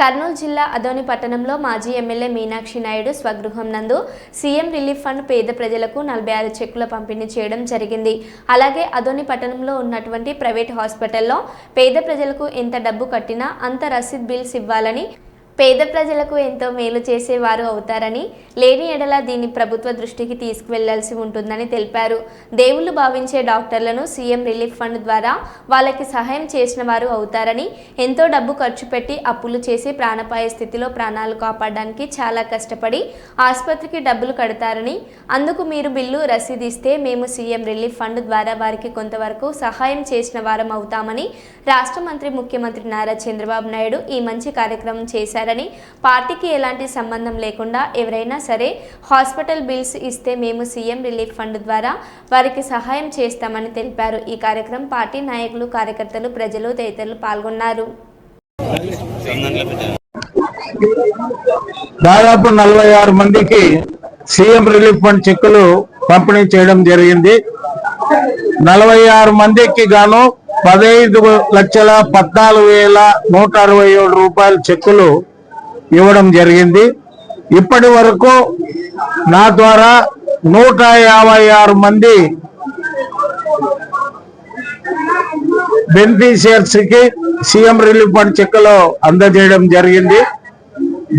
కర్నూలు జిల్లా అదోని పట్టణంలో మాజీ ఎమ్మెల్యే మీనాక్షి నాయుడు స్వగృహం నందు సీఎం రిలీఫ్ ఫండ్ పేద ప్రజలకు నలభై ఆరు చెక్కుల పంపిణీ చేయడం జరిగింది. అలాగే అదోని పట్టణంలో ఉన్నటువంటి ప్రైవేట్ హాస్పిటల్లో పేద ప్రజలకు ఎంత డబ్బు కట్టినా అంత రసీద్ బిల్స్ ఇవ్వాలని పేద ప్రజలకు ఎంతో మేలు చేసేవారు అవుతారని లేని ఎడల దీన్ని ప్రభుత్వ దృష్టికి తీసుకువెళ్ళాల్సి ఉంటుందని తెలిపారు. దేవుళ్ళు భావించే డాక్టర్లను సీఎం రిలీఫ్ ఫండ్ ద్వారా వాళ్ళకి సహాయం చేసిన వారు అవుతారని ఎంతో డబ్బు ఖర్చు పెట్టి అప్పులు చేసి ప్రాణపాయ స్థితిలో ప్రాణాలు కాపాడడానికి చాలా కష్టపడి ఆసుపత్రికి డబ్బులు కడతారని అందుకు మీరు బిల్లు రసీదు ఇస్తే మేము సీఎం రిలీఫ్ ఫండ్ ద్వారా వారికి కొంతవరకు సహాయం చేసిన వారం అవుతామని రాష్ట్ర మంత్రి ముఖ్యమంత్రి నారా చంద్రబాబు నాయుడు ఈ మంచి కార్యక్రమం చేశారు చేశారని పార్టీకి ఎలాంటి సంబంధం లేకుండా ఎవరైనా సరే హాస్పిటల్ బిల్స్ ఇస్తే మేము సీఎం రిలీఫ్ ఫండ్ ద్వారా వారికి సహాయం చేస్తామని తెలిపారు. ఈ కార్యక్రమం పార్టీ నాయకులు కార్యకర్తలు ప్రజలు తదితరులు పాల్గొన్నారు. దాదాపు నలభై ఆరు మందికి సీఎం రిలీఫ్ ఫండ్ చెక్కులు పంపిణీ చేయడం జరిగింది. నలభై ఆరు మందికి గాను పదహైదు లక్షల పద్నాలుగు వేల నూట అరవై ఏడు రూపాయల చెక్కులు ఇవ్వడం జరిగింది. ఇప్పటి వరకు నా ద్వారా నూట యాభై ఆరు మంది బెనిఫిషియర్స్కి సీఎం రిలీఫ్ ఫండ్ చెక్కులు అందజేయడం జరిగింది.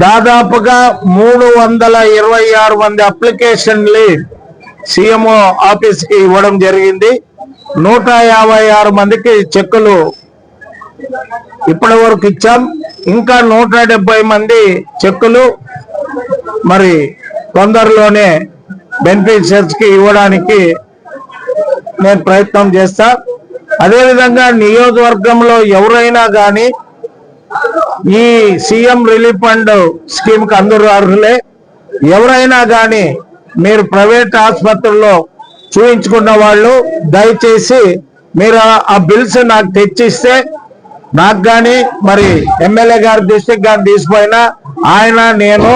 దాదాపుగా మూడు వందల ఇరవై ఆరు మంది అప్లికేషన్లు సీఎంఓ ఆఫీస్కి ఇవ్వడం జరిగింది. నూట యాభై ఆరు మందికి చెక్కులు ఇప్పటి వరకు ఇచ్చాం. ఇంకా నూట మంది చెక్కులు మరి తొందరలోనే బెనిఫిషియర్స్కి ఇవ్వడానికి నేను ప్రయత్నం చేస్తా. అదేవిధంగా నియోజకవర్గంలో ఎవరైనా కానీ ఈ సీఎం రిలీఫ్ ఫండ్ స్కీమ్కి అందరూ అర్హులే ఎవరైనా కానీ మీరు ప్రైవేట్ ఆసుపత్రుల్లో చూపించుకున్న వాళ్ళు దయచేసి మీరు ఆ బిల్స్ నాకు తెచ్చిస్తే నాకు కానీ మరి ఎమ్మెల్యే గారి దృష్టికి కానీ తీసిపోయినా ఆయన నేను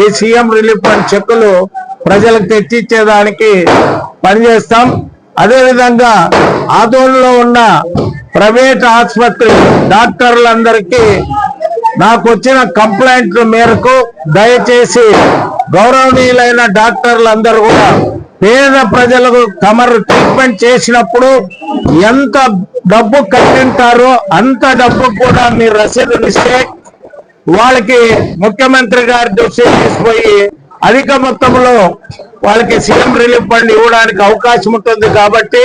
ఈ సీఎం రిలీఫ్ ఫండ్ చెక్కులు ప్రజలకు తెచ్చిచ్చేదానికి పనిచేస్తాం. అదేవిధంగా ఆదోళనలో ఉన్న ప్రైవేట్ ఆసుపత్రి డాక్టర్లందరికీ నాకు వచ్చిన కంప్లైంట్ల మేరకు దయచేసి గౌరవనీయులైన డాక్టర్లందరూ కూడా పేద ప్రజలకు తమరు ట్రీట్మెంట్ చేసినప్పుడు ఎంత డబ్బు కట్టింటారో అంత డబ్బు కూడా మీరు రసీదులు ఇస్తే వాళ్ళకి ముఖ్యమంత్రి గారి దృష్టి తీసుకుపోయి అధిక మొత్తంలో వాళ్ళకి సీఎం రిలీఫ్ ఫండ్ ఇవ్వడానికి అవకాశం ఉంటుంది కాబట్టి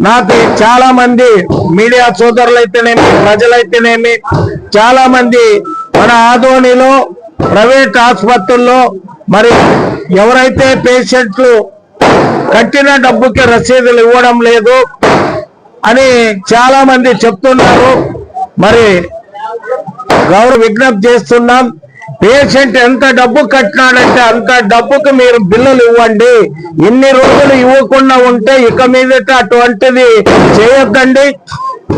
నాకు చాలా మంది మీడియా సోదరులైతేనేమి ప్రజలైతేనేమి చాలా మంది మన ఆధోనిలో ప్రైవేట్ ఆసుపత్రుల్లో మరి ఎవరైతే పేషెంట్లు కట్టిన డబ్బుకి రసీదులు ఇవ్వడం లేదు అని చాలా మంది చెప్తున్నారు. మరి గౌరవ విజ్ఞప్తి చేస్తున్నాం. పేషెంట్ ఎంత డబ్బు కట్టినాడంటే అంత డబ్బుకు మీరు బిల్లులు ఇవ్వండి. ఇన్ని రోజులు ఇవ్వకుండా ఉంటే ఇక మీదట అటువంటిది చేయొద్దండి.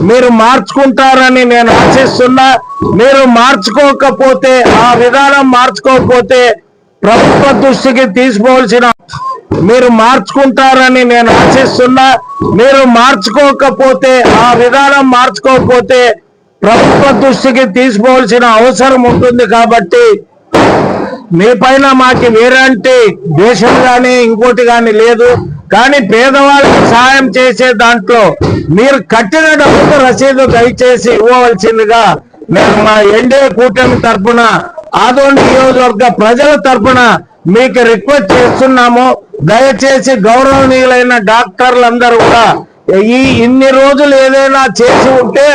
మీరు మార్చుకుంటారని నేను ఆశిస్తున్నా. మీరు మార్చుకోకపోతే ఆ విధానం మార్చుకోకపోతే ప్రభుత్వ దృష్టికి తీసుకోవాల్సిన మీరు మార్చుకుంటారని నేను ఆశిస్తున్నా. మీరు మార్చుకోకపోతే ఆ విధానం మార్చుకోకపోతే ప్రభుత్వ దృష్టికి తీసుకోవాల్సిన అవసరం ఉంటుంది కాబట్టి మీ పైన మాకు వేరంటి దేశం కానీ ఇంకోటి కానీ లేదు. కానీ పేదవాళ్ళకి సహాయం చేసే దాంట్లో మీరు కట్టిన డబ్బుకు రసీదు దయచేసి ఇవ్వవలసిందిగా మేము మా ఎన్డీఏ కూటమి తరఫున ఆదోని నియోజకవర్గ ప్రజల తరఫున మీకు రిక్వెస్ట్ చేస్తున్నాము. దయచేసి గౌరవనీయులైన డాక్టర్లందరూ కూడా ఈ ఇన్ని రోజులు ఏదైనా చేసి ఉంటే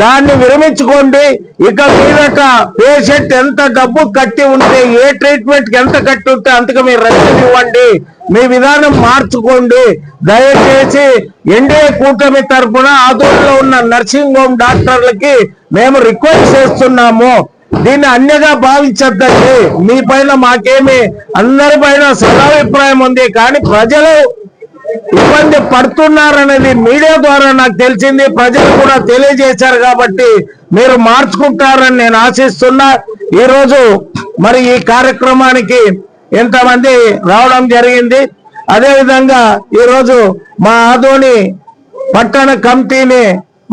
దాన్ని విరమించుకోండి. ఇక మీదట పేషెంట్ ఎంత డబ్బు కట్టి ఉంటే ఏ ట్రీట్మెంట్ ఎంత కట్టి ఉంటే అంతకు మీరు రసీదు ఇవ్వండి. మీ విధానం మార్చుకోండి. దయచేసి ఎన్డీఏ కూటమి తరఫున ఆధ్వర్యంలో ఉన్న నర్సింగ్ హోమ్ డాక్టర్లకి మేము రిక్వెస్ట్ చేస్తున్నాము. దీన్ని అన్యగా భావించద్దండి. మీ పైన మాకేమి అందరి పైన సదాభిప్రాయం ఉంది. కానీ ప్రజలు ఇబ్బంది పడుతున్నారనేది మీడియా ద్వారా నాకు తెలిసింది. ప్రజలు కూడా తెలియజేశారు కాబట్టి మీరు మార్చుకుంటారని నేను ఆశిస్తున్నా. ఈరోజు మరి ఈ కార్యక్రమానికి ఎంతమంది రావడం జరిగింది. అదేవిధంగా ఈరోజు మా ఆదోని పట్టణ కమిటీని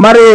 మరి